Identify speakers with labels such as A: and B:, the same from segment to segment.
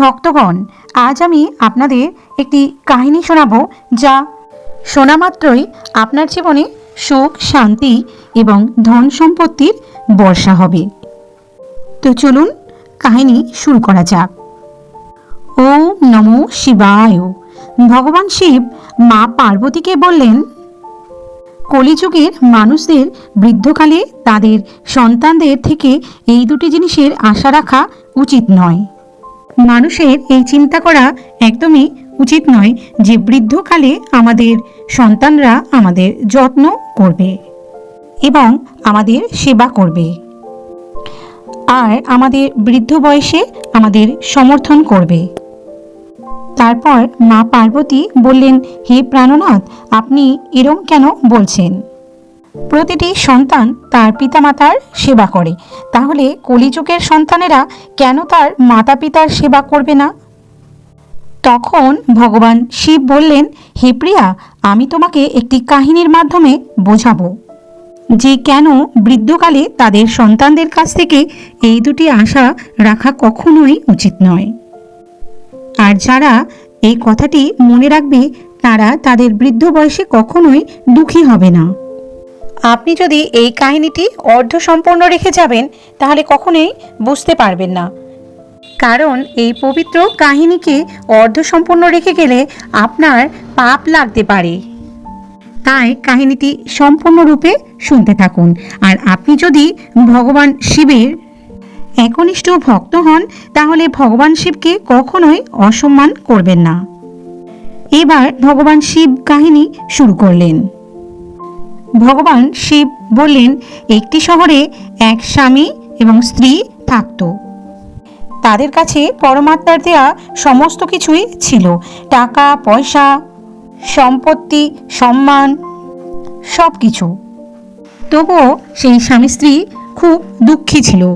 A: ভক্তগণ, আজ আমি আপনাদের একটি কাহিনী শোনাবো যা শোনা মাত্রই আপনার জীবনে সুখ, শান্তি এবং ধন সম্পত্তির বর্ষা হবে। তো চলুন কাহিনী শুরু করা যাক। ওম নমো শিবায়। ভগবান শিব মা পার্বতীকে বললেন, কলিযুগের মানুষদের বৃদ্ধকালে তাদের সন্তানদের থেকে এই দুটি জিনিসের আশা রাখা উচিত নয়। মানুষের এই চিন্তা করা একদমই উচিত নয় যে বৃদ্ধকালে আমাদের সন্তানরা আমাদের যত্ন করবে এবং আমাদের সেবা করবে। আর আমাদের বৃদ্ধ বয়সে আমাদের সমর্থন করবে। তারপর মা পার্বতী বললেন, হে প্রাণনাথ, আপনি এরম কেন বলছেন? প্রতিটি সন্তান তার পিতামাতার সেবা করে। তাহলে কলিযুগের সন্তানেরা কেন তার মাতা পিতার সেবা করবে না? তখন ভগবান শিব বললেন, হে প্রিয়া, আমি তোমাকে একটি কাহিনীর মাধ্যমে বোঝাবো। যে কেন বৃদ্ধকালে তাদের সন্তানদের কাছ থেকে এই দুটি আশা রাখা কখনোই উচিত নয়। আর যারা এই কথাটি মনে রাখবে, তারা তাদের বৃদ্ধ বয়সে কখনোই দুঃখী হবে না। আপনি যদি এই কাহিনীটি অর্ধ সম্পূর্ণ রেখে যাবেন, তাহলে কখনোই বুঝতে পারবেন না। কারণ এই পবিত্র কাহিনীকে অর্ধ সম্পূর্ণ রেখে গেলে আপনার পাপ লাগতে পারে। তাই কাহিনীটি সম্পূর্ণরূপে শুনতে থাকুন। আর আপনি যদি ভগবান শিবের একনিষ্ঠ ভক্ত হন, তাহলে ভগবান শিবকে কখনোই অসম্মান করবেন না। এবার ভগবান শিব কাহিনী শুরু করলেন। ভগবান শিব বললেন, একটি শহরে এক স্বামী এবং স্ত্রী থাকতো। তাদের কাছে পরমাত্মার দেয়া সমস্ত কিছুই ছিল। টাকা, পয়সা, সম্পত্তি, সম্মান সব কিছু তবুও সেই স্বামী স্ত্রী খুব দুঃখী ছিল।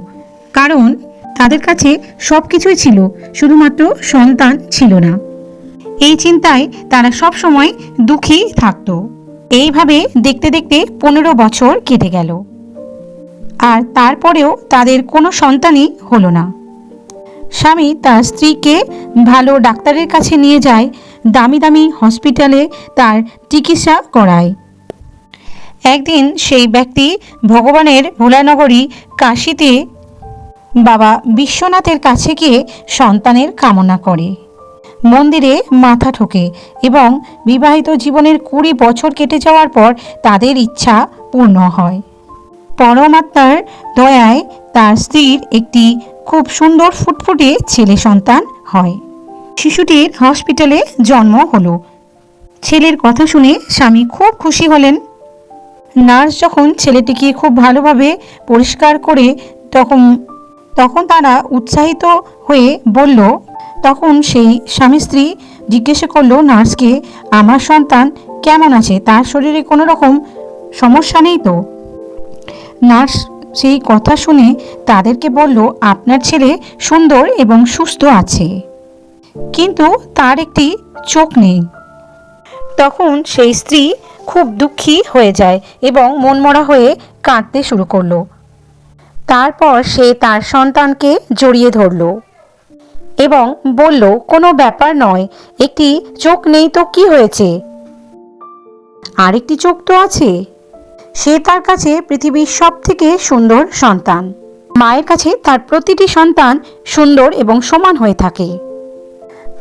A: কারণ তাদের কাছে সব কিছুই ছিল, শুধুমাত্র সন্তান ছিল না। এই চিন্তায় তারা সব সময় দুঃখী থাকতো। এইভাবে দেখতে দেখতে পনেরো বছর কেটে গেল। আর তারপরেও তাদের কোনো সন্তানই হলো না। স্বামী তার স্ত্রীকে ভালো ডাক্তারের কাছে নিয়ে যায়, দামি দামি হসপিটালে তার চিকিৎসা করায়। একদিন সেই ব্যক্তি ভগবানের ভোলানগরী কাশিতে বাবা বিশ্বনাথের কাছে গিয়ে সন্তানের কামনা করে। মন্দিরে মাথা ঠোকে এবং বিবাহিত জীবনের কুড়ি বছর কেটে যাওয়ার পর তাদের ইচ্ছা পূর্ণ হয়। পরমাত্মার দয়ায় তার স্ত্রীর একটি খুব সুন্দর ফুটফুটে ছেলে সন্তান হয়। শিশুটির হসপিটালে জন্ম হলো। ছেলের কথা শুনে স্বামী খুব খুশি হলেন। নার্স যখন ছেলেটিকে খুব ভালোভাবে পরিষ্কার করে তখন তখন তারা উৎসাহিত হয়ে বলল তখন সেই স্বামী স্ত্রী জিজ্ঞাসা করল, নার্সকে, আমার সন্তান কেমন আছে? তার শরীরে কোনো রকম সমস্যা নেই তো? নার্স সেই কথা শুনে তাদেরকে বলল, আপনার ছেলে সুন্দর এবং সুস্থ আছে, কিন্তু তার একটি চোখ নেই। তখন সেই স্ত্রী খুব দুঃখী হয়ে যায় এবং মনমরা হয়ে কাঁদতে শুরু করল। তারপর সে তার সন্তানকে জড়িয়ে ধরল। এবং বলল, কোনো ব্যাপার নয়। একটি চোখ নেই তো কি হয়েছে? আরেকটি চোখ তো আছে। সে তার কাছে পৃথিবীর সব থেকে সুন্দর সন্তান। মায়ের কাছে তার প্রতিটি সন্তান সুন্দর এবং সমান হয়ে থাকে।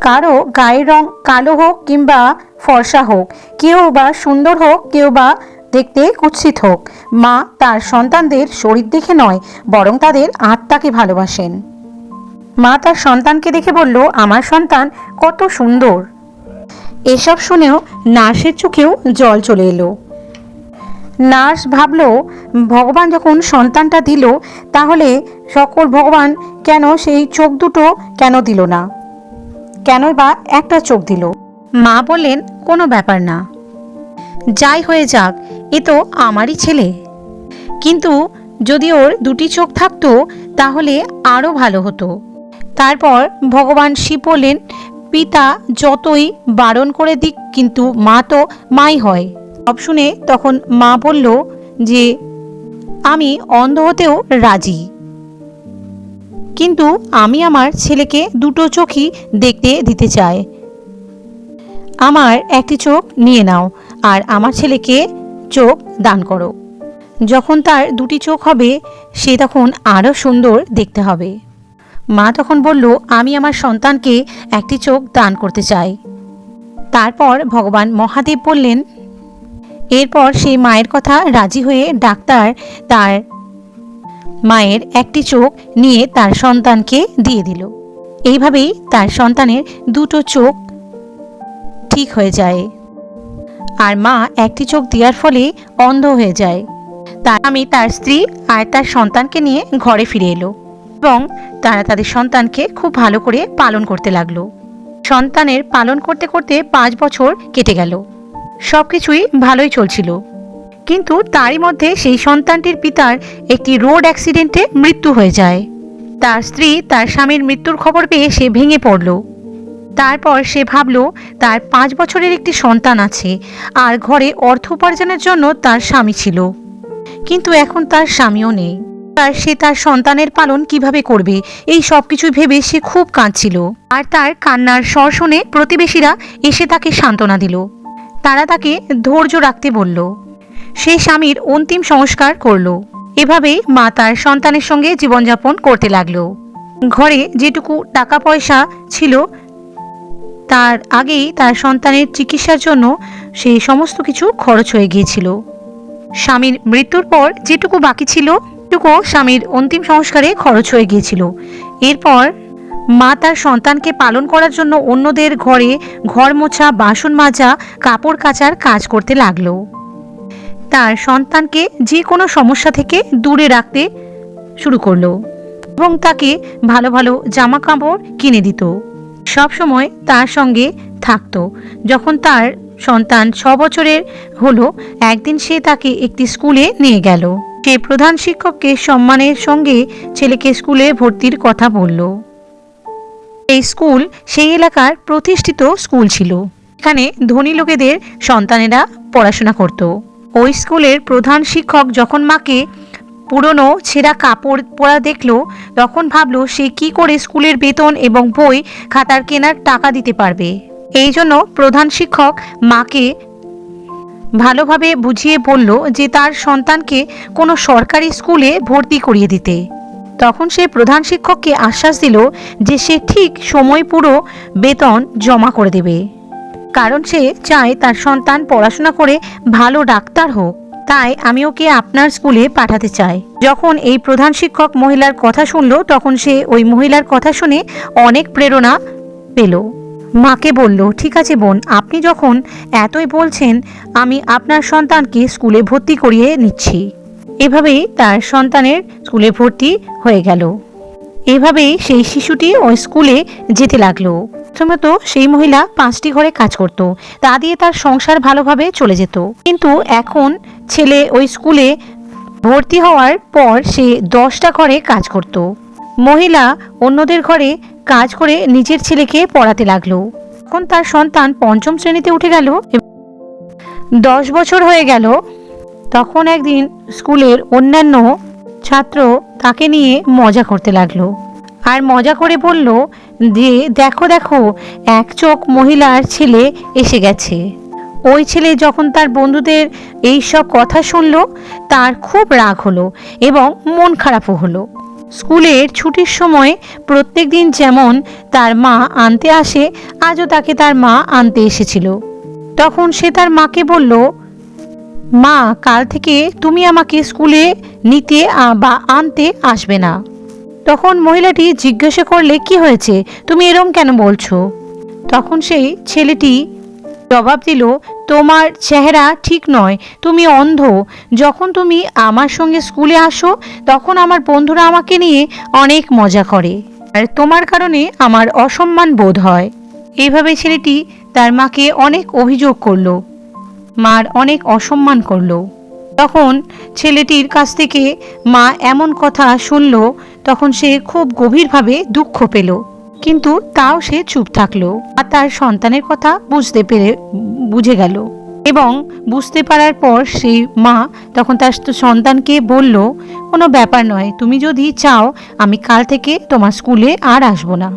A: কারও গায়ের রং কালো হোক কিংবা ফর্সা হোক, কেউ বা সুন্দর হোক, কেউ বা দেখতে কুৎসিত হোক। মা তার সন্তানদের শরীর দেখে নয়, বরং তাদের আত্মাকে ভালোবাসেন। মা তার সন্তানকে দেখে বলল, আমার সন্তান কত সুন্দর। এসব শুনেও নার্সের চোখেও জল চলে এলো। নার্স ভাবলো, ভগবান যখন সন্তানটা দিল, তাহলে সকল ভগবান কেন সেই চোখ দুটো কেন দিল না? কেন বা একটা চোখ দিল? মা বললেন, কোনো ব্যাপার না। যাই হয়ে যাক, এ তো আমারই ছেলে। কিন্তু যদি ওর দুটি চোখ থাকতো, তাহলে আরও ভালো হতো। তারপর ভগবান শিব বললেন, পিতা যতই বারণ করে দিক, কিন্তু মা তো মাই হয়। সব শুনে তখন মা বলল যে, আমি অন্ধ হতেও রাজি। কিন্তু আমি আমার ছেলেকে দুটো চোখই দেখতে দিতে চাই। আমার একটি চোখ নিয়ে নাও আর আমার ছেলেকে চোখ দান করো। যখন তার দুটি চোখ হবে, সে তখন আরও সুন্দর দেখতে হবে। মা তখন বলল, আমি আমার সন্তানকে একটি চোখ দান করতে চাই। তারপর ভগবান মহাদেব বললেন, এরপর সেই মায়ের কথা রাজি হয়ে ডাক্তার তার মায়ের একটি চোখ নিয়ে তার সন্তানকে দিয়ে দিল। এইভাবেই তার সন্তানের দুটো চোখ ঠিক হয়ে যায়। আর মা একটি চোখ দেওয়ার ফলে অন্ধ হয়ে যায়। তার আমি তার স্ত্রী আর তার সন্তানকে নিয়ে ঘরে ফিরে এলো। এবং তারা তাদের সন্তানকে খুব ভালো করে পালন করতে লাগল। সন্তানের পালন করতে করতে পাঁচ বছর কেটে গেল। সব কিছুই ভালোই চলছিল। কিন্তু তারই মধ্যে সেই সন্তানটির পিতার একটি রোড অ্যাক্সিডেন্টে মৃত্যু হয়ে যায়। তার স্ত্রী তার স্বামীর মৃত্যুর খবর পেয়ে সে ভেঙে পড়ল। তারপর সে ভাবল, তার পাঁচ বছরের একটি সন্তান আছে, আর ঘরে অর্থ উপার্জনের জন্য তার স্বামী ছিল। কিন্তু এখন তার স্বামীও নেই। আর সে তার সন্তানের পালন কীভাবে করবে? এই সব কিছু ভেবে সে খুব কাঁদছিল। আর তার কান্নার স্বর শুনে প্রতিবেশীরা এসে তাকে সান্ত্বনা দিল। তারা তাকে ধৈর্য রাখতে বলল। সে স্বামীর অন্তিম সংস্কার করল। এভাবেই মা তার সন্তানের সঙ্গে জীবনযাপন করতে লাগল। ঘরে যেটুকু টাকা পয়সা ছিল, তার আগেই তার সন্তানের চিকিৎসার জন্য সে সমস্ত কিছু খরচ হয়ে গিয়েছিল। স্বামীর মৃত্যুর পর যেটুকু বাকি ছিল সেটুকু স্বামীর অন্তিম সংস্কারে খরচ হয়ে গিয়েছিল। এরপর মা তার সন্তানকে পালন করার জন্য অন্যদের ঘরে ঘর মোছা, বাসন মাজা, কাপড় কাচার কাজ করতে লাগল। তার সন্তানকে যে কোনো সমস্যা থেকে দূরে রাখতে শুরু করল এবং তাকে ভালো ভালো জামা কাপড় কিনে দিত। সব সময় তার সঙ্গে থাকতো। যখন তার সন্তান ছ বছরের হলো, একদিন সে তাকে একটি স্কুলে নিয়ে গেল। সে প্রধান শিক্ষককে সম্মানের সঙ্গে ছেলেকে স্কুলে ভর্তির কথা বলল। এই স্কুল সেই এলাকার প্রতিষ্ঠিত স্কুল ছিল। এখানে ধনী লোকেদের সন্তানেরা পড়াশোনা করত। ওই স্কুলের প্রধান শিক্ষক যখন মাকে পুরনো ছেঁড়া কাপড় পরা দেখল, তখন ভাবলো সে কি করে স্কুলের বেতন এবং বই খাতার কেনার টাকা দিতে পারবে। এই জন্য প্রধান শিক্ষক মাকে ভালোভাবে বুঝিয়ে বলল যে তার সন্তানকে কোনো সরকারি স্কুলে ভর্তি করিয়ে দিতে। তখন সে প্রধান শিক্ষককে আশ্বাস দিল যে সে ঠিক সময় পুরো বেতন জমা করে দেবে। কারণ সে চায় তার সন্তান পড়াশোনা করে ভালো ডাক্তার হোক। তাই আমি ওকে আপনার স্কুলে পাঠাতে চাই। যখন এই প্রধান শিক্ষক মহিলার কথা শুনলো, তখন সে ওই মহিলার কথা শুনে অনেক প্রেরণা পেল। মাকে বলল, ঠিক আছে বোন, আপনি যখন এতই বলছেন, আমি আপনার সন্তানকে স্কুলে ভর্তি করিয়ে নিচ্ছি। এভাবেই তার সন্তানের স্কুলে ভর্তি হয়ে গেল। এভাবেই সেই শিশুটি ওই স্কুলে যেতে লাগল। প্রথমত সেই মহিলা পাঁচটি ঘরে কাজ করত, তা দিয়ে তার সংসার ভালোভাবে চলে যেত। কিন্তু এখন ছেলে ওই স্কুলে ভর্তি হওয়ার পর সে দশটা ঘরে কাজ করত। মহিলা অন্যদের ঘরে কাজ করে নিজের ছেলেকে পড়াতে লাগল। এখন তার সন্তান পঞ্চম শ্রেণীতে উঠে গেল দশ বছর হয়ে গেল। তখন একদিন স্কুলের অন্যান্য ছাত্র তাকে নিয়ে মজা করতে লাগল আর মজা করে বলল যে দেখো দেখো, এক চোখ মহিলার ছেলে এসে গেছে। ওই ছেলে যখন তার বন্ধুদের এই সব কথা শুনলো, তার খুব রাগ হলো এবং মন খারাপও হলো। স্কুলের ছুটির সময় প্রত্যেক দিন যেমন তার মা আনতে আসে, আজও তাকে তার মা আনতে এসেছিল। তখন সে তার মাকে বলল, মা, কাল থেকে তুমি আমাকে স্কুলে নিতে বা আনতে আসবে না। তখন মহিলাটি জিজ্ঞাসা করলে, কি হয়েছে? তুমি এরম কেন বলছো? তখন সেই ছেলেটি জবাব দিল, তোমার চেহারা ঠিক নয়, তুমি অন্ধ। যখন তুমি আমার সঙ্গে স্কুলে আসো, তখন আমার বন্ধুরা আমাকে নিয়ে অনেক মজা করে। আর তোমার কারণে আমার অসম্মান বোধ হয়। এইভাবে ছেলেটি তার মাকে অনেক অভিযোগ করল, মার অনেক অসম্মান করল। তখন ছেলেটির কাছ থেকে মা এমন কথা শুনল, তখন সে খুব গভীরভাবে দুঃখ পেল। কিন্তু তাও সে চুপ থাকল আর তার সন্তানের কথা বুঝতে পেরে বুঝে গেল। এবং বুঝতে পারার পর সেই মা তখন তার সন্তানকে বলল, কোনো ব্যাপার নয়, তুমি যদি চাও, আমি কাল থেকে তোমার স্কুলে আর আসব না।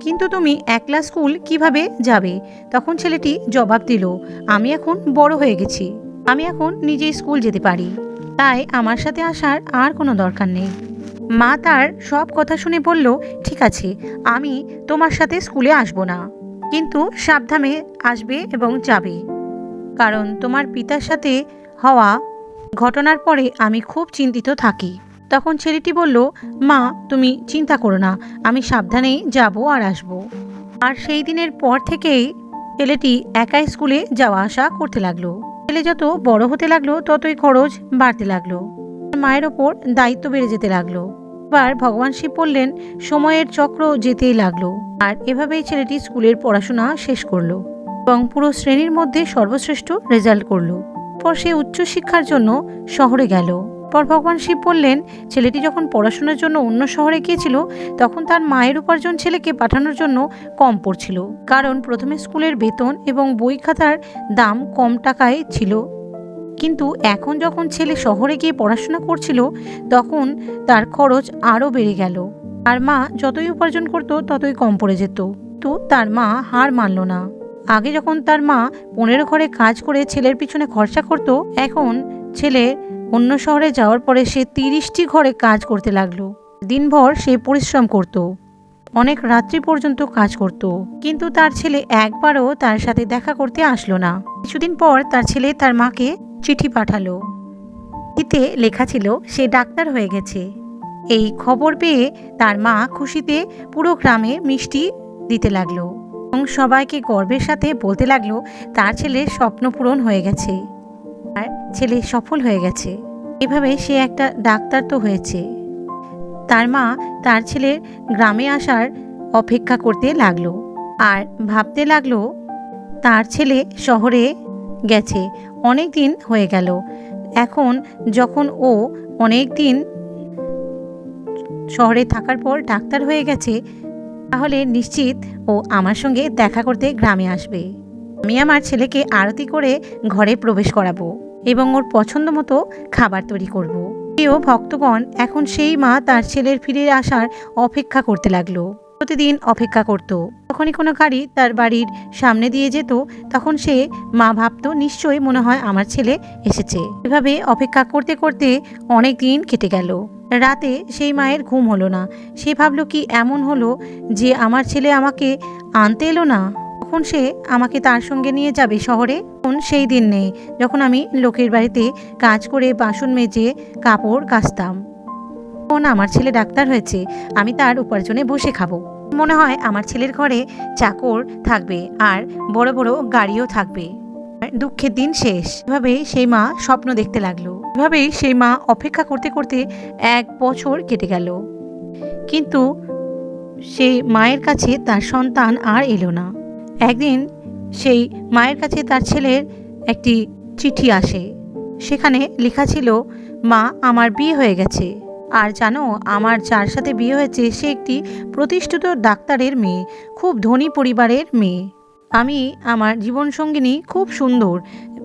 A: কিন্তু তুমি একলা স্কুল কীভাবে যাবে? তখন ছেলেটি জবাব দিল, আমি এখন বড় হয়ে গেছি। আমি এখন নিজেই স্কুল যেতে পারি। তাই আমার সাথে আসার আর কোনো দরকার নেই। মা তার সব কথা শুনে বলল, ঠিক আছে, আমি তোমার সাথে স্কুলে আসব না। কিন্তু সাবধানে আসবে এবং যাবে। কারণ তোমার পিতার সাথে হওয়া ঘটনার পরে আমি খুব চিন্তিত থাকি তখন ছেলেটি বলল, মা, তুমি চিন্তা করো না, আমি সাবধানেই যাব আর আসব আর সেই দিনের পর থেকেই ছেলেটি একাই স্কুলে যাওয়া আসা করতে লাগল। ছেলে যত বড় হতে লাগল, ততই খরচ বাড়তে লাগল। মায়ের ওপর দায়িত্ব বেড়ে যেতে লাগল। এবার ভগবান শিব বললেন, সময়ের চক্র যেতেই লাগল। আর এভাবেই ছেলেটি স্কুলের পড়াশোনা শেষ করল এবং পুরো শ্রেণির মধ্যে সর্বশ্রেষ্ঠ রেজাল্ট করল। পর সে উচ্চশিক্ষার জন্য শহরে গেল। পর ভগবান শিব বললেন, ছেলেটি যখন পড়াশোনার জন্য অন্য শহরে গিয়েছিল, তখন তার মায়ের উপার্জন ছেলেকে পাঠানোর জন্য কম পড়ছিল। কারণ প্রথমে স্কুলের বেতন এবং বই খাতার দাম কম টাকায় ছিল। কিন্তু এখন যখন ছেলে শহরে গিয়ে পড়াশোনা করছিল, তখন তার খরচ আরও বেড়ে গেল। আর মা যতই উপার্জন করত, ততই কম পড়ে যেত। তো তার মা হার মানল না। আগে যখন তার মা পনেরো ঘরে কাজ করে ছেলের পিছনে খরচা করত, এখন ছেলে অন্য শহরে যাওয়ার পরে সে তিরিশটি ঘরে কাজ করতে লাগল। দিনভর সে পরিশ্রম করত। অনেক রাত্রি পর্যন্ত কাজ করত। কিন্তু তার ছেলে একবারও তার সাথে দেখা করতে আসলো না। কিছুদিন পর তার ছেলে তার মাকে চিঠি পাঠালো। এতে লেখা ছিল, সে ডাক্তার হয়ে গেছে। এই খবর পেয়ে তার মা খুশিতে পুরো গ্রামে মিষ্টি দিতে লাগল এবং সবাইকে গর্বের সাথে বলতে লাগল, তার ছেলের স্বপ্ন পূরণ হয়ে গেছে। আর ছেলে সফল হয়ে গেছে। এভাবে সে একটা ডাক্তার তো হয়েছে। তার মা তার ছেলের গ্রামে আসার অপেক্ষা করতে লাগল। আর ভাবতে লাগল, তার ছেলে শহরে গেছে। অনেক দিন হয়ে গেল। এখন যখন ও অনেক দিন শহরে থাকার পর ডাক্তার হয়ে গেছে, তাহলে নিশ্চিত ও আমার সঙ্গে দেখা করতে গ্রামে আসবে। আমি আমার ছেলেকে আরতি করে ঘরে প্রবেশ করাবো এবং ওর পছন্দ মতো খাবার তৈরি করব। প্রিয় ভক্তগণ, এখন সেই মা তার ছেলের ফিরে আসার অপেক্ষা করতে লাগল। প্রতিদিন অপেক্ষা করত। যখনই কোনো গাড়ি তার বাড়ির সামনে দিয়ে যেত, তখন সে মা ভাবতো, নিশ্চয়ই মনে হয় আমার ছেলে এসেছে। এভাবে অপেক্ষা করতে করতে অনেক দিন কেটে গেল। রাতে সেই মায়ের ঘুম হলো না। সে ভাবলো, কি এমন হলো যে আমার ছেলে আমাকে আনতে এলো না? তখন সে আমাকে তার সঙ্গে নিয়ে যাবে শহরে। তখন সেই দিন নেই, যখন আমি লোকের বাড়িতে কাজ করে বাসন মেজে কাপড় কাচতাম। তখন আমার ছেলে ডাক্তার হয়েছে, আমি তার উপার্জনে বসে খাব। মনে হয় আমার ছেলের ঘরে চাকর থাকবে আর বড় বড় গাড়িও থাকবে। দুঃখের দিন শেষ। এভাবে সেই মা স্বপ্ন দেখতে লাগল। এভাবেই সেই মা অপেক্ষা করতে করতে এক বছর কেটে গেল। কিন্তু সেই মায়ের কাছে তার সন্তান আর এলো না। একদিন সেই মায়ের কাছে তার ছেলের একটি চিঠি আসে। সেখানে লেখা ছিল, মা, আমার বিয়ে হয়ে গেছে। আর জানো, আমার যার সাথে বিয়ে হয়েছে, সে একটি প্রতিষ্ঠিত ডাক্তারের মেয়ে, খুব ধনী পরিবারের মেয়ে। আমি আমার জীবনসঙ্গিনী খুব সুন্দর,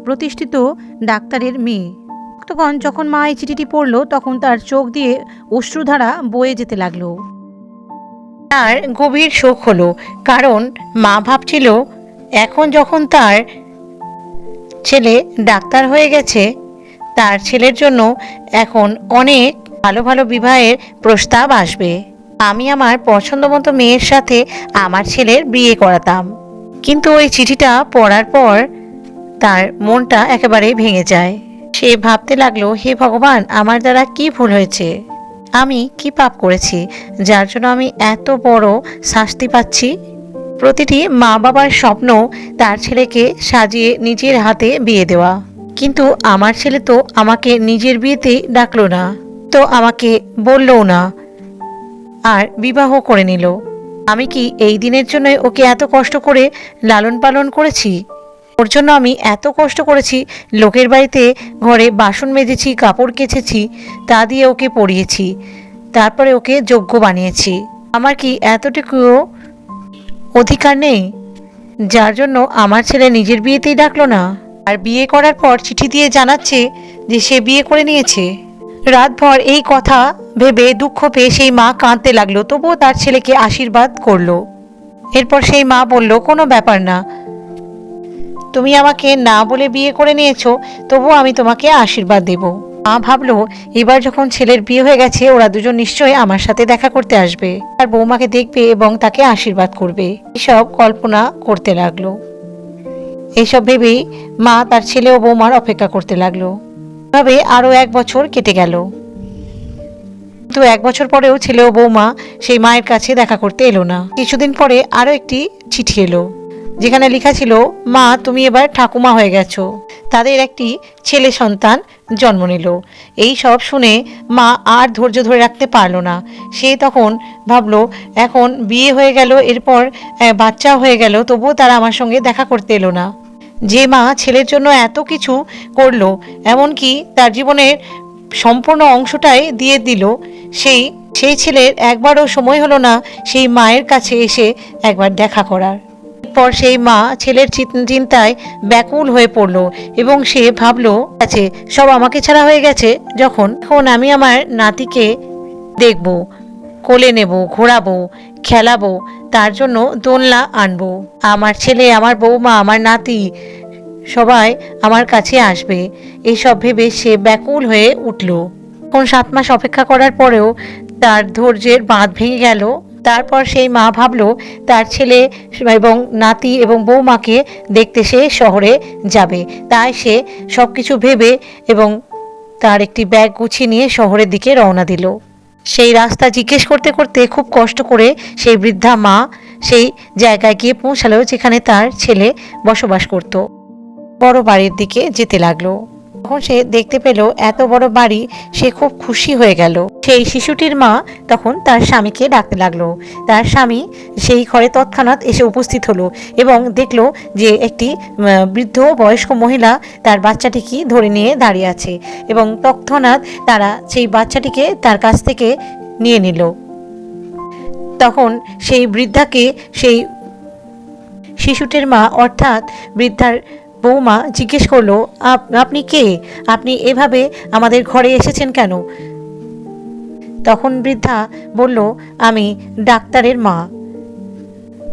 A: প্রতিষ্ঠিত ডাক্তারের মেয়ে। তখন যখন মা এই চিঠিটি পড়ল, তখন তার চোখ দিয়ে অশ্রুধারা বয়ে যেতে লাগল। তার গভীর শোক হলো, কারণ মা ভাবছিল, এখন যখন তার ছেলে ডাক্তার হয়ে গেছে, তার ছেলের জন্য এখন অনেক ভালো ভালো বিবাহের প্রস্তাব আসবে। আমি আমার পছন্দ মতো মেয়ের সাথে আমার ছেলের বিয়ে করাতাম। কিন্তু ওই চিঠিটা পড়ার পর তার মনটা একেবারে ভেঙে যায়। সে ভাবতে লাগল, হে ভগবান, আমার দ্বারা কি ভুল হয়েছে? আমি কি পাপ করেছি? যার জন্য আমি এত বড় শাস্তি পাচ্ছি? প্রতিটি মা বাবার স্বপ্ন তার ছেলেকে সাজিয়ে নিজের হাতে বিয়ে দেওয়া। কিন্তু আমার ছেলে তো আমাকে নিজের বিয়েতেই ডাকলো না। তো আমাকে বললও না। আর বিবাহ করে নিল। আমি কি এই দিনের জন্য ওকে এত কষ্ট করে লালন পালন করেছি? ওর জন্য আমি এত কষ্ট করেছি, লোকের বাড়িতে ঘরে বাসন মেজেছি, কাপড় কেচেছি, তা দিয়ে ওকে পরিয়েছি তারপরে ওকে যোগ্য বানিয়েছি। আমার কি এতটুকুও অধিকার নেই? যার জন্য আমার ছেলে নিজের বিয়েতেই ডাকলো না। আর বিয়ে করার পর চিঠি দিয়ে জানাচ্ছে যে সে বিয়ে করে নিয়েছে। রাতভর এই কথা ভেবে দুঃখ পেয়ে সেই মা কাঁদতে লাগল, তবুও তার ছেলেকে আশীর্বাদ করল। এরপর সেই মা বলল, কোনো ব্যাপার না। তুমি আমাকে না বলে বিয়ে করে নিয়েছো, তবুও আমি তোমাকে আশীর্বাদ দেব। মা ভাবলো, এবার যখন ছেলের বিয়ে হয়ে গেছে, ওরা দুজন নিশ্চয়ই আমার সাথে দেখা করতে আসবে। আর বৌমাকে দেখবে এবং তাকে আশীর্বাদ করবে। এসব কল্পনা করতে লাগল। এইসব ভেবেই মা তার ছেলে ও বৌমার অপেক্ষা করতে লাগল। এভাবে আরও এক বছর কেটে গেল। কিন্তু এক বছর পরেও ছেলে ও বৌমা সেই মায়ের কাছে দেখা করতে এলো না। কিছুদিন পরে আরও একটি চিঠি এলো, যেখানে লেখা ছিল, মা, তুমি এবার ঠাকুমা হয়ে গেছো। তাদের একটি ছেলে সন্তান জন্ম নিল। এই সব শুনে মা আর ধৈর্য ধরে রাখতে পারল না। সে তখন ভাবলো, এখন বিয়ে হয়ে গেল, এরপর বাচ্চা হয়ে গেল, তবুও তারা আমার সঙ্গে দেখা করতে এলো না। যে মা ছেলের জন্য এত কিছু করল, এমনকি তার জীবনের সম্পূর্ণ অংশটাই দিয়ে দিল, সেই সেই ছেলের একবারও সময় হলো না সেই মায়ের কাছে এসে একবার দেখা করার। পর সেই মা ছেলের চিন্তায় ব্যাকুল হয়ে পড়ল এবং সে ভাবলো আছে, সব আমাকে ছাড়া হয়ে গেছে, যখন এখন আমি আমার নাতিকে দেখব, কোলে নেব, ঘোরাবো, খেলাবো তার জন্য দোলনা আনব। আমার ছেলে, আমার বৌমা, আমার নাতি সবাই আমার কাছে আসবে। এইসব ভেবে সে ব্যাকুল হয়ে উঠল। কোন সাত মাস অপেক্ষা করার পরেও তার ধৈর্যের বাঁধ ভেঙে গেল। তারপর সেই মা ভাবলো, তার ছেলে এবং নাতি এবং বৌমাকে দেখতে সে শহরে যাবে। তাই সে সব কিছু ভেবে এবং তার একটি ব্যাগ গুছিয়ে নিয়ে শহরের দিকে রওনা দিল। সেই রাস্তা জিজ্ঞেস করতে করতে খুব কষ্ট করে সেই বৃদ্ধা মা সেই জায়গায় গিয়ে পৌঁছালো, যেখানে তার ছেলে বসবাস করত। বড় বাড়ির দিকে যেতে লাগল। তখন সে দেখতে পেল এত বড় বাড়ি, সে খুব খুশি হয়ে গেল। সেই শিশুটির মা তখন তার স্বামীকে ডাকতে লাগল। তার স্বামী সেই ঘরে তৎক্ষণাৎ এসে উপস্থিত হলো এবং দেখল যে একটি বৃদ্ধ বয়স্ক মহিলা তার বাচ্চাটিকে ধরে নিয়ে দাঁড়িয়ে আছে এবং তৎক্ষণাৎ তারা সেই বাচ্চাটিকে তার কাছ থেকে নিয়ে নিল। তখন সেই বৃদ্ধাকে সেই শিশুটির মা অর্থাৎ বৃদ্ধার বৌমা জিজ্ঞেস করল, "আপ- আপনি কে? আপনি এভাবে আমাদের ঘরে এসেছেন কেন? তখন বৃদ্ধা বলল, আমি ডাক্তারের মা।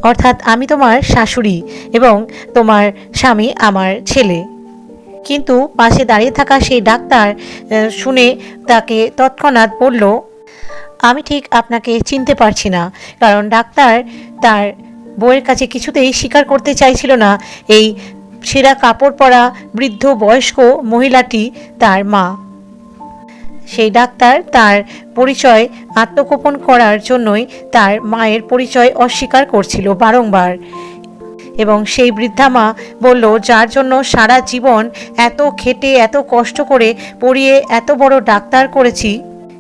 A: অর্থাৎ আমি তোমার শাশুড়ি এবং তোমার স্বামী আমার ছেলে। কিন্তু পাশে দাঁড়িয়ে থাকা সেই ডাক্তার শুনে তাকে তৎক্ষণাৎ বলল, আমি ঠিক আপনাকে চিনতে পারছি না, কারণ ডাক্তার তার বইয়ের কাছে কিছুতেই স্বীকার করতে চাইছিল না এই সেরা কাপড় পরা বৃদ্ধ বয়স্ক মহিলাটি তার মা। সেই ডাক্তার তার পরিচয় আত্মগোপন করার জন্যই তার মায়ের পরিচয় অস্বীকার করছিল বারংবার। এবং সেই বৃদ্ধা মা বলল, যার জন্য সারা জীবন এত খেটে, এত কষ্ট করে পড়িয়ে এত বড় ডাক্তার করেছি,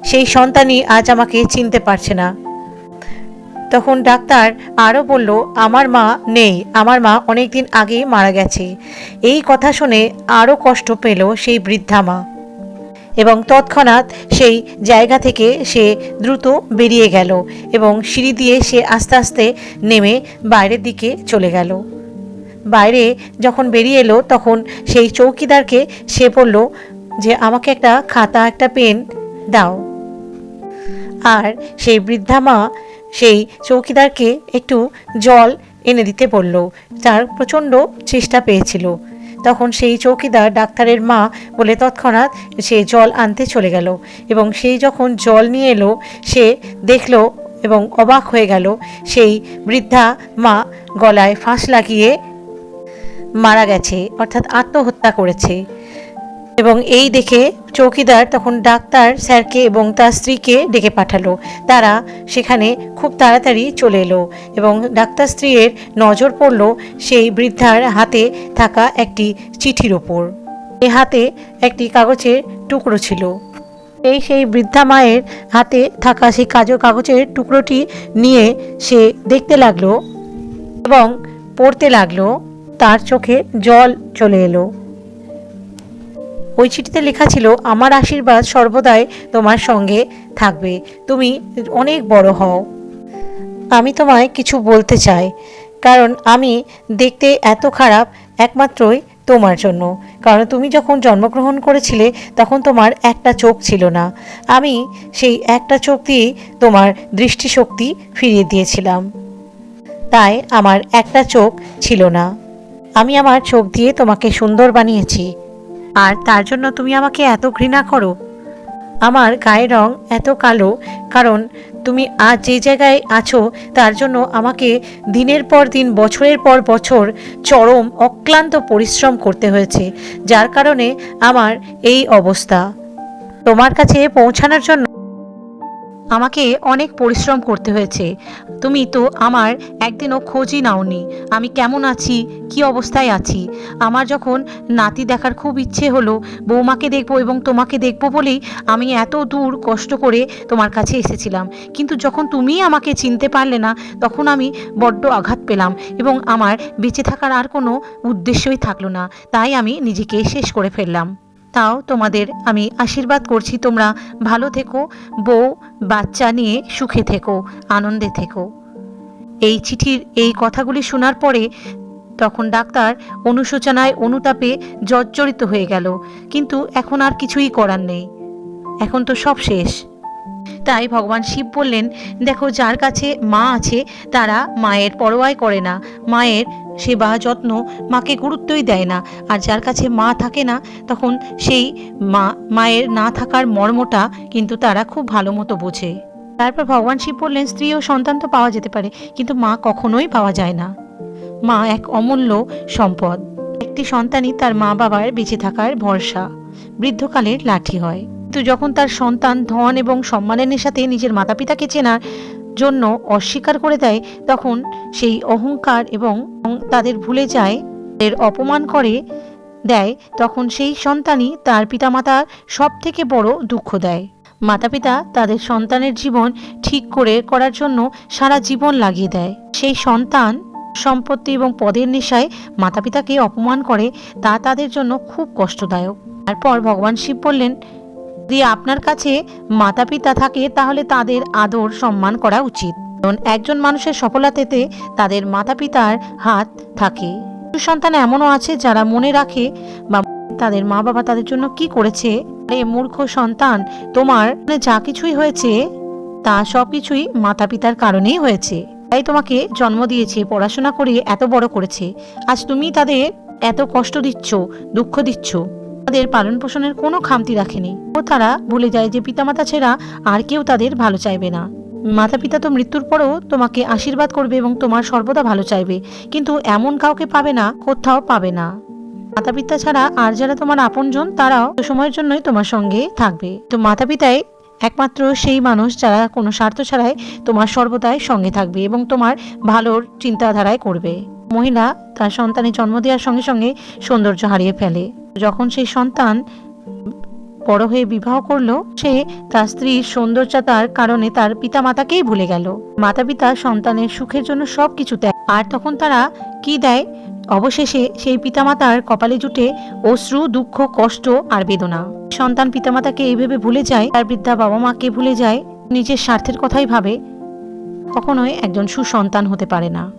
A: সেই সন্তানই আজ আমাকে চিনতে পারছে না। তখন ডাক্তার আরও বলল, আমার মা নেই, আমার মা অনেক দিন আগেই মারা গেছে। এই কথা শুনে আরও কষ্ট পেল সেই বৃদ্ধা মা। এবং তৎক্ষণাৎ সেই জায়গা থেকে সে দ্রুত বেরিয়ে গেল এবং সিঁড়ি দিয়ে সে আস্তে আস্তে নেমে বাইরের দিকে চলে গেল। বাইরে যখন বেরিয়ে এলো, তখন সেই চৌকিদারকে সে বলল যে, আমাকে একটা খাতা, একটা পেন দাও। আর সেই বৃদ্ধা মা সেই চৌকিদারকে একটু জল এনে দিতে বলল। তার প্রচণ্ড চেষ্টা পেয়েছিল। তখন সেই চৌকিদার ডাক্তারের মা বলে তৎক্ষণাৎ সে জল আনতে চলে গেল এবং সেই যখন জল নিয়ে এলো, সে দেখল এবং অবাক হয়ে গেল। সেই বৃদ্ধা মা গলায় ফাঁস লাগিয়ে মারা গেছে, অর্থাৎ আত্মহত্যা করেছে। এবং এই দেখে চৌকিদার তখন ডাক্তার স্যারকে এবং তার স্ত্রীকে ডেকে পাঠালো। তারা সেখানে খুব তাড়াতাড়ি চলে এলো এবং ডাক্তার স্ত্রীর নজর পড়ল সেই বৃদ্ধার হাতে থাকা একটি চিঠির ওপর। এ হাতে একটি কাগজের টুকরো ছিল। এই সেই বৃদ্ধা মায়ের হাতে থাকা সেই কাজ, কাগজের টুকরোটি নিয়ে সে দেখতে লাগল এবং পড়তে লাগল। তার চোখে জল চলে এলো। ওই চিঠিতে লেখা ছিল, আমার আশীর্বাদ সর্বদাই তোমার সঙ্গে থাকবে। তুমি অনেক বড় হও। আমি তোমায় কিছু বলতে চাই, কারণ আমি দেখতে এত খারাপ একমাত্রই তোমার জন্য। কারণ তুমি যখন জন্মগ্রহণ করেছিলে, তখন তোমার একটা চোখ ছিল না। আমি সেই একটা চোখ দিয়েই তোমার দৃষ্টিশক্তি ফিরিয়ে দিয়েছিলাম। তাই আমার একটা চোখ ছিল না। আমি আমার চোখ দিয়ে তোমাকে সুন্দর বানিয়েছি। আর তার জন্য তুমি আমাকে এত ঘৃণা করো। আমার গায়ের রং এত কালো, কারণ তুমি আজ যে জায়গায় আছো, তার জন্য আমাকে দিনের পর দিন, বছরের পর বছর চরম, অক্লান্ত পরিশ্রম করতে হয়েছে, যার কারণে আমার এই অবস্থা। তোমার কাছে পৌঁছানোর জন্য আমাকে অনেক পরিশ্রম করতে হয়েছে। তুমি তো আমার একদিনও খোঁজই নাওনি। আমি কেমন আছি? কি অবস্থায় আছি? আমার যখন নাতি দেখার খুব ইচ্ছে হলো, বৌমাকে দেখব এবং তোমাকে দেখব বলেই আমি এত দূর কষ্ট করে তোমার কাছে এসেছিলাম। কিন্তু যখন তুমি আমাকে চিনতে পারলে না, তখন আমি বড্ড আঘাত পেলাম এবং আমার বেঁচে থাকার আর কোনো উদ্দেশ্যই থাকল না। তাই আমি নিজেকে শেষ করে ফেললাম। তাও তোমাদের আমি আশীর্বাদ করছি, তোমরা ভালো থেকো, বউ, বাচ্চা নিয়ে সুখে থেকো, আনন্দে থেকো। এই চিঠির এই কথাগুলি শোনার পরে তখন ডাক্তার অনুশোচনায় অনুতাপে জর্জরিত হয়ে গেল, কিন্তু এখন আর কিছুই করার নেই। এখন তো সব শেষ। তাই ভগবান শিব বললেন, দেখো, যার কাছে মা আছে, তারা মায়ের পরোয়াই করে না। মায়ের সেবা যত্ন মাকে গুরুত্বই দেয় না। আর যার কাছে মা থাকে না, তখন সেই মা, মায়ের না থাকার মর্মটা কিন্তু তারা খুব ভালো মতো বোঝে। তারপর ভগবান শিব বললেন, স্ত্রী ও সন্তান তো পাওয়া যেতে পারে, কিন্তু মা কখনোই পাওয়া যায় না। মা এক অমূল্য সম্পদ। একটি সন্তানই তার মা বাবার বেঁচে থাকার ভরসা। বৃদ্ধকালের লাঠি হয়। কিন্তু যখন তার সন্তান ধন এবং সম্মানের সাথে নিজের মাতা পিতাকে চেনার জন্য অস্বীকার করে দেয়, তখন সেই অহংকার এবং তাদের ভুলে যায় এর অপমান করে দেয়, তখন সেই সন্তানই তার পিতামাতার সব থেকে বড় দুঃখ দেয়। মাতা পিতা তাদের সন্তানের জীবন ঠিক করে করার জন্য সারা জীবন লাগিয়ে দেয়। সেই সন্তান সম্পত্তি এবং পদের নেশায় মাতা পিতাকে অপমান করে, তা তাদের জন্য খুব কষ্টদায়ক। তারপর ভগবান শিব বললেন যদি আপনার কাছে মাতা পিতা থাকে, তাহলে তাদের আদর সম্মান করা উচিত। কারণ একজন মানুষের সফলতাতে তাদের মাতা পিতার হাত থাকে। সন্তান এমনও আছে যারা মনে রাখে বা তাদের মা বাবা তাদের জন্য কি করেছে? আরে, মূর্খ সন্তান, তোমার যা কিছুই হয়েছে, তা সব কিছুই মাতা পিতার কারণেই হয়েছে। তাই তোমাকে জন্ম দিয়েছে, পড়াশোনা করিয়ে এত বড় করেছে। আজ তুমি তাদের এত কষ্ট দিচ্ছ, দুঃখ দিচ্ছ। তাদের পালন পোষণের কোনো খামতি রাখেনি। ও তারা ভুলে যায় যে পিতামাতা ছেড়া আর কেউ তাদের ভালো চাইবে না। মাতা পিতা তো মৃত্যুর পরেও তোমাকে আশীর্বাদ করবে এবং তোমার সর্বদা ভালো চাইবে। কিন্তু এমন কাউকে পাবে না, কোথাও পাবে না। মাতা পিতা ছাড়া আর যারা তোমার আপনজন, তারাও সময়ের জন্যই তোমার সঙ্গে থাকবে। তো মাতা পিতাই একমাত্র সেই মানুষ যারা কোনো স্বার্থ ছাড়াই তোমার সর্বদাই সঙ্গে থাকবে এবং তোমার ভালোর চিন্তাধারায় করবে। মহিলা তার সন্তানের জন্ম দেওয়ার সঙ্গে সঙ্গে সৌন্দর্য হারিয়ে ফেলে। যখন সেই সন্তান বড় হয়ে বিবাহ করল, সে তার স্ত্রীর সৌন্দর্যতার কারণে তার পিতা মাতাকেই ভুলে গেল। মাতা পিতা সন্তানের সুখের জন্য সব কিছু দেয় আর তখন তারা কি দেয়? অবশেষে সেই পিতামাতার কপালে জুটে অশ্রু, দুঃখ, কষ্ট আর বেদনা। সন্তান পিতামাতাকে এইভাবে ভুলে যায়, তার বৃদ্ধা বাবা মাকে ভুলে যায়, নিজের স্বার্থের কথাই ভাবে। কখনোই একজন সুসন্তান হতে পারে না।